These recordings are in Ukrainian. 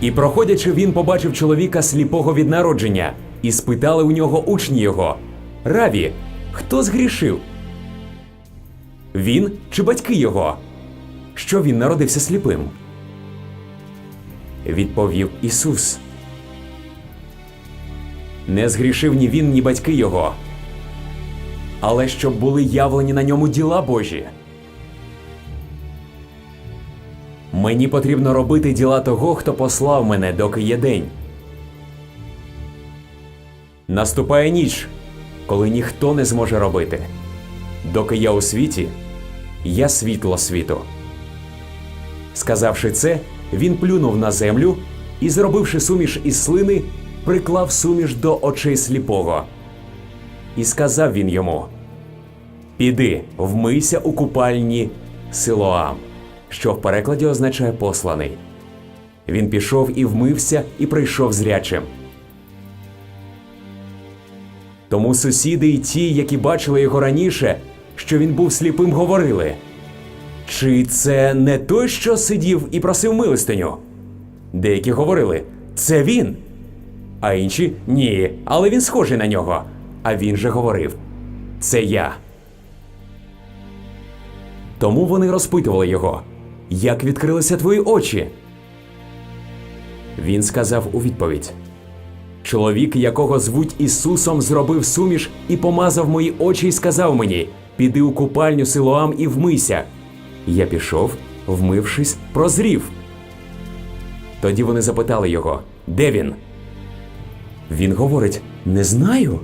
І проходячи, він побачив чоловіка сліпого від народження, і спитали у нього учні його: Раві, хто згрішив? Він чи батьки його? Що він народився сліпим? Відповів Ісус. Не згрішив ні він, ні батьки його, але щоб були явлені на ньому діла Божі. Мені потрібно робити діла того, хто послав мене, доки є день. Наступає ніч, коли ніхто не зможе робити. Доки я у світі, я світло світу. Сказавши це, він плюнув на землю і, зробивши суміш із слини, приклав суміш до очей сліпого. І сказав він йому: Піди, вмийся у купальні Силоам, що в перекладі означає посланий. Він пішов і вмився, і прийшов зрячим. Тому сусіди й ті, які бачили його раніше, що він був сліпим, говорили. Чи це не той, що сидів і просив милостиню? Деякі говорили, це він. А інші ні, але він схожий на нього. А він же говорив: Це я. Тому вони розпитували його, як відкрилися твої очі. Він сказав у відповідь: Чоловік, якого звуть Ісусом, зробив суміш і помазав мої очі, і сказав мені: Піди у купальню Силоам і вмийся. Я пішов, вмившись, прозрів. Тоді вони запитали його, де він? Він говорить: Не знаю.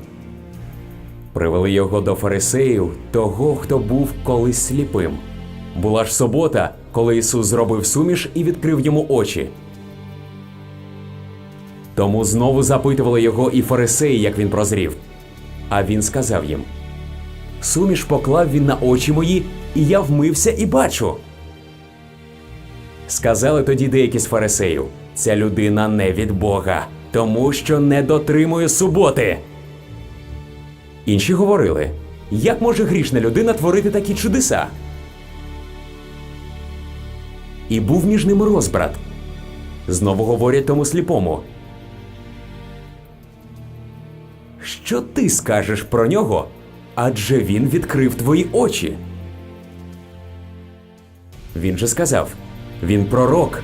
Привели його до фарисеїв, того, хто був колись сліпим. Була ж субота, коли Ісус зробив суміш і відкрив йому очі. Тому знову запитували його і фарисеї, як він прозрів. А він сказав їм: Суміш поклав він на очі мої, і я вмився і бачу. Сказали тоді деякі з фарисеїв: ця людина не від Бога, тому що не дотримує суботи. Інші говорили: як може грішна людина творити такі чудеса? І був між ними розбрат. Знову говорять тому сліпому. Що ти скажеш про нього? Адже він відкрив твої очі. Він же сказав: він пророк.